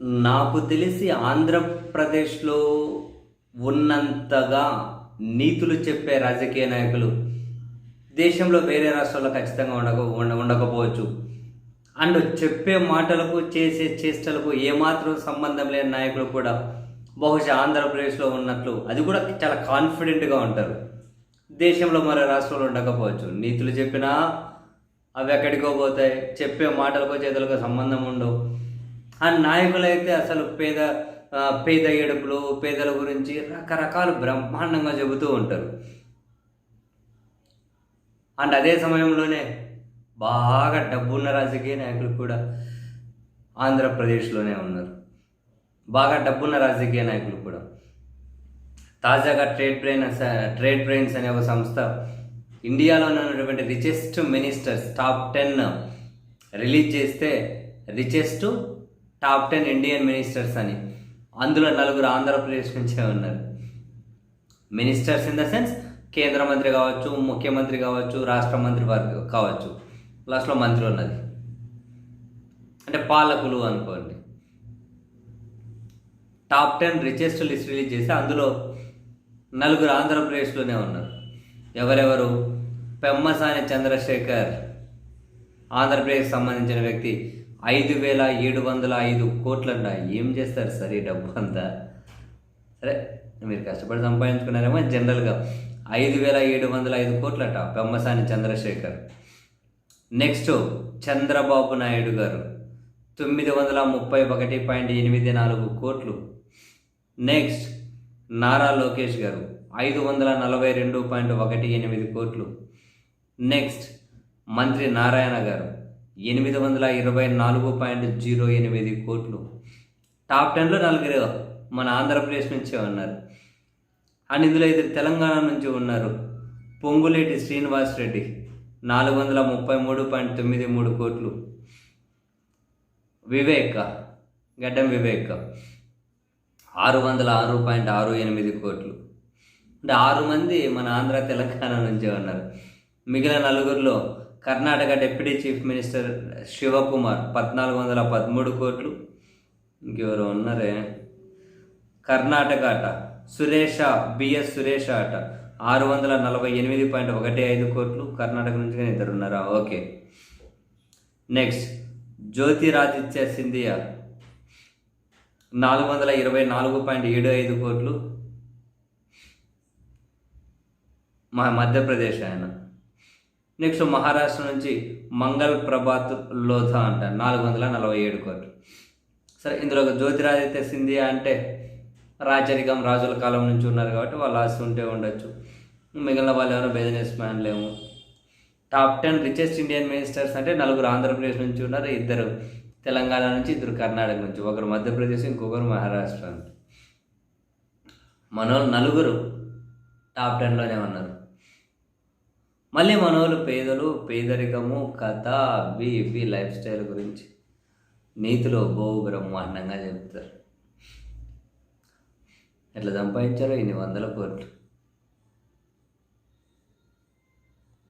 నాకు తెలిసి ఆంధ్రప్రదేశ్లో ఉన్నంతగా నీతులు చెప్పే రాజకీయ నాయకులు దేశంలో వేరే రాష్ట్రాల్లో ఖచ్చితంగా ఉండక ఉండ ఉండకపోవచ్చు. అండ్ చెప్పే మాటలకు చేసే చేష్టలకు ఏమాత్రం సంబంధం లేని నాయకులు కూడా బహుశా ఆంధ్రప్రదేశ్లో ఉన్నట్లు అది కూడా చాలా కాన్ఫిడెంట్గా ఉంటారు. దేశంలో మరో రాష్ట్రంలో ఉండకపోవచ్చు. నీతులు చెప్పినా అవి ఎక్కడికో పోతాయి. చెప్పే మాటలకో చేతులకో సంబంధం ఉండవు. ఆ నాయకులైతే అసలు పేద పేద ఏడుపులు పేదల గురించి రకరకాలు బ్రహ్మాండంగా చెబుతూ ఉంటారు. అండ్ అదే సమయంలోనే బాగా డబ్బున్న రాజకీయ నాయకులు కూడా ఆంధ్రప్రదేశ్లోనే ఉన్నారు. బాగా డబ్బున్న రాజకీయ నాయకులు కూడా. తాజాగా ట్రేడ్ బ్రెయిన్ ట్రేడ్ బ్రెయిన్స్ అనే ఒక సంస్థ ఇండియాలో ఉన్నటువంటి richest ministers top ten release చేస్తే richest top ten Indian ministers అని. అందులో నలుగురు ఆంధ్రప్రదేశ్ నుంచే ఉన్నారు. మినిస్టర్స్ ఇన్ ద సెన్స్ కేంద్ర మంత్రి కావచ్చు ముఖ్యమంత్రి కావచ్చు రాష్ట్ర మంత్రి వారు కావచ్చు. లాస్ట్లో మంత్రి ఉన్నది. అంటే పాలకులు అనుకోండి. Top ten richest list release చేసి అందులో నలుగురు ఆంధ్రప్రదేశ్లోనే ఉన్నారు. ఎవరెవరు? పెమ్మసాని చంద్రశేఖర్ ఆంధ్రప్రదేశ్కి సంబంధించిన వ్యక్తి ఐదు వేల ఏడు వందల ఐదు కోట్లంట. ఏం చేస్తారు? సార్ ఈ డబ్బు అంతా సరే మీరు కష్టపడి సంపాదించుకున్నారేమో జనరల్గా. ఐదు వేల ఏడు వందల ఐదు కోట్లట పెమ్మసాని చంద్రశేఖర్. నెక్స్ట్ చంద్రబాబు నాయుడు గారు. తొమ్మిది వందల ముప్పై ఒకటి పాయింట్ ఎనిమిది నాలుగు కోట్లు. నెక్స్ట్ నారా లోకేష్ గారు. ఐదు వందల నలభై రెండు పాయింట్ ఒకటి ఎనిమిది కోట్లు. నెక్స్ట్ మంత్రి నారాయణ గారు. ఎనిమిది వందల ఇరవై నాలుగు పాయింట్ జీరో ఎనిమిది కోట్లు. టాప్ టెన్లో నలుగురు మన ఆంధ్రప్రదేశ్ నుంచే ఉన్నారు. అండ్ ఇందులో ఇద్దరు తెలంగాణ నుంచి ఉన్నారు. పొంగులేటి శ్రీనివాస్ రెడ్డి నాలుగు వందల ముప్పై మూడు పాయింట్ తొమ్మిది మూడు కోట్లు. వివేక్ గడ్డం వివేక్ ఆరు వందల ఆరు పాయింట్ ఆరు ఎనిమిది కోట్లు. అంటే ఆరు మంది మన ఆంధ్ర తెలంగాణ నుంచే ఉన్నారు. మిగిలిన నలుగురిలో Karnataka deputy chief minister Shivakumar పద్నాలుగు వందల పదమూడు కోట్లు. ఇంకెవరు ఉన్నారే? కర్ణాటక అట సురేష బిఎస్ సురేష అట ఆరు వందల నలభై ఎనిమిది పాయింట్ ఒకటి ఐదు కోట్లు. కర్ణాటక నుంచి కానీ ఇద్దరు ఉన్నారా? ఓకే. నెక్స్ట్. జ్యోతిరాదిత్య సింధియా. నాలుగు వందల ఇరవై నాలుగు పాయింట్ ఏడు ఐదు కోట్లు. మా మధ్యప్రదేశ్ ఆయన. నెక్స్ట్ మహారాష్ట్ర నుంచి మంగళ్ ప్రభాత్ లోధా అంట నాలుగు వందల నలభై ఏడు కోట్లు. సరే ఇందులో ఒక జ్యోతిరాదిత్య సింధియా అంటే రాజరికం రాజుల కాలం నుంచి ఉన్నారు కాబట్టి వాళ్ళు ఆస్తి ఉంటే ఉండొచ్చు. మిగిలిన వాళ్ళు ఎవరో business మ్యాన్లేము top ten richest Indian ministers అంటే నలుగురు ఆంధ్రప్రదేశ్ నుంచి ఉన్నారు ఇద్దరు తెలంగాణ నుంచి ఇద్దరు కర్ణాటక నుంచి ఒకరు మధ్యప్రదేశ్ ఇంకొకరు మహారాష్ట్ర మనోళ్ళు నలుగురు టాప్ టెన్లోనే ఉన్నారు. మళ్ళీ మనోళ్ళు పేదలు పేదరికము కథ అవి ఇవి లైఫ్ స్టైల్ గురించి నీతిలో బహు బ్రహ్మాండంగా చెప్తారు. ఎట్లా సంపాదించారో ఇన్ని వందల కోట్లు.